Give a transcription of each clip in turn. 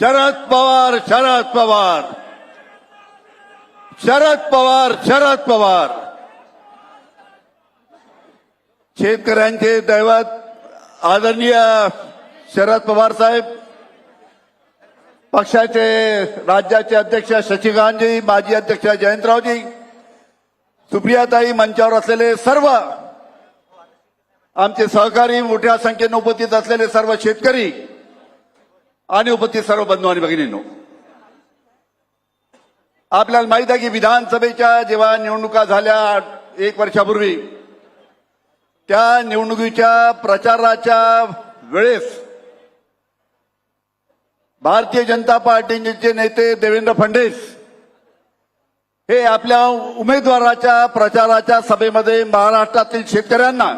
शरद पवार शरद पवार. शरद पवार शरद पवार. शेतकऱ्यांचे दैवत आदरणीय शरद पवार साहेब पक्षाचे राज्याचे अध्यक्ष शशिकांतजी माजी अध्यक्ष जयंतरावजी सुप्रियाताई मंचावर असलेले सर्व आमचे सहकारी मोठ्या संख्येने उपस्थित असलेले सर्व शेतकरी आणि उपस्थित सर्व बंधू आणि भगिनींनो आपल्याला माहीत आहे की विधानसभेच्या जेव्हा निवडणुका झाल्या एक वर्षापूर्वी त्या निवडणुकीच्या प्रचाराच्या वेळेस भारतीय जनता पार्टीचे नेते देवेंद्र फडणवीस हे आपल्या उमेदवाराच्या प्रचाराच्या सभेमध्ये महाराष्ट्रातील शेतकऱ्यांना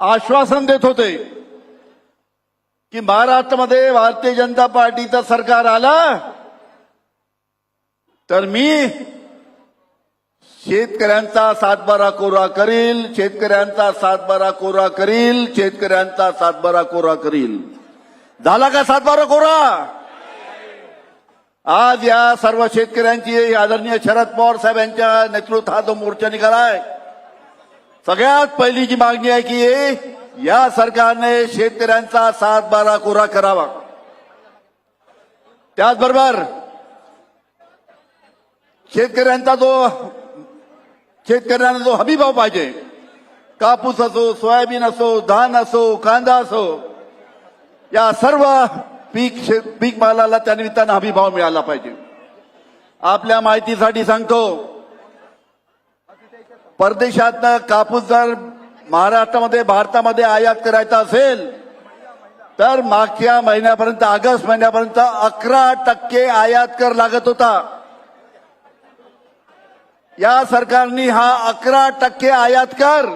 आश्वासन देत होते की महाराष्ट्रामध्ये भारतीय जनता पार्टीचं सरकार आला तर मी शेतकऱ्यांचा सातबारा कोरा करील शेतकऱ्यांचा सातबारा कोरा करील शेतकऱ्यांचा सातबारा कोरा करील. झाला का सातबारा कोरा? आज या सर्व शेतकऱ्यांची आदरणीय शरद पवार साहेब यांच्या नेतृत्वात मोर्चा निघालाय सगळ्यात पहिली जी मागणी आहे की या सरकारने शेतकऱ्यांचा सात बारा कोरा करावा. त्याचबरोबर शेतकऱ्यांचा जो शेतकऱ्यांना जो हमी भाव पाहिजे कापूस असो सोयाबीन असो धान असो कांदा असो या सर्व पीक शे- पीक मालाला त्यानिमित्तानं हमी भाव मिळाला पाहिजे. आपल्या माहितीसाठी सांगतो परदेशातनं कापूस जर महाराष्ट्रामध्ये भारतामध्ये आयात करायचा असेल तर मागच्या महिन्यापर्यंत ऑगस्ट महिन्यापर्यंत अकरा टक्के आयात कर लागत होता. या सरकारने हा अकरा टक्के आयात कर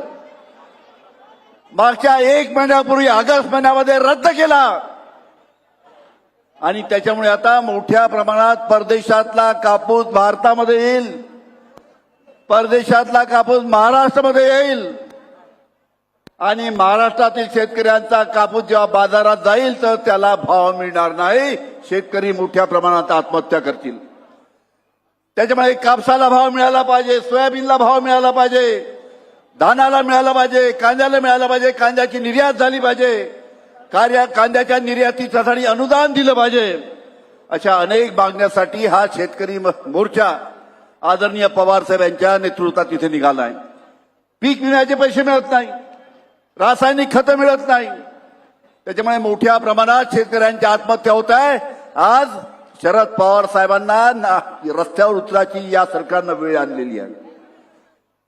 मागच्या एक महिन्यापूर्वी ऑगस्ट महिन्यामध्ये रद्द केला. आणि त्याच्यामुळे आता मोठ्या प्रमाणात परदेशातला कापूस भारतामध्ये येईल. परदेशातला कापूस महाराष्ट्रामध्ये येईल. आणि महाराष्ट्रातील शेतकऱ्यांचा कापूस जेव्हा बाजारात जाईल तर त्याला भाव मिळणार नाही. शेतकरी मोठ्या प्रमाणात आत्महत्या करतील. त्याच्यामुळे कापसाला भाव मिळाला पाहिजे सोयाबीनला भाव मिळाला पाहिजे धानाला मिळाला पाहिजे कांद्याला मिळाला पाहिजे कांद्याची निर्यात झाली पाहिजे. कार्या कांद्याच्या निर्यातीसाठी अनुदान दिलं पाहिजे. अशा अनेक मागण्यासाठी हा शेतकरी म- मोर्चा आदरणीय पवार साहेब यांच्या नेतृत्वात तिथे निघाला आहे. पीक विम्याचे पैसे मिळत नाही. रासायनिक खतं मिळत नाही. त्याच्यामुळे मोठ्या प्रमाणात शेतकऱ्यांची आत्महत्या होत आहे. आज शरद पवार साहेबांना ना- रस्त्यावर उतराची या सरकारनं वेळ आणलेली आहे.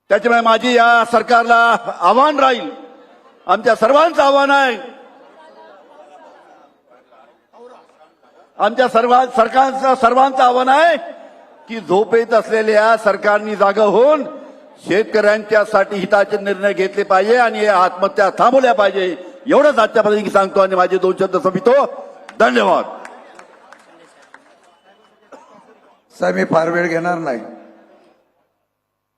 त्याच्यामुळे माझी या सरकारला आव्हान राहील. आमच्या सर्वांचं आव्हान आहे. आमच्या सर्व सरकारचं सर्वांचं आव्हान आहे की झोपेत असलेल्या सरकारनी जागा होऊन शेतकऱ्यांच्यासाठी हिताचे निर्णय घेतले पाहिजे आणि आत्महत्या थांबवल्या पाहिजे. एवढंच आजच्यापर्यंत सांगतो आणि माझे दोन शब्द संपितो धन्यवाद. साहेब मी फार वेळ घेणार नाही.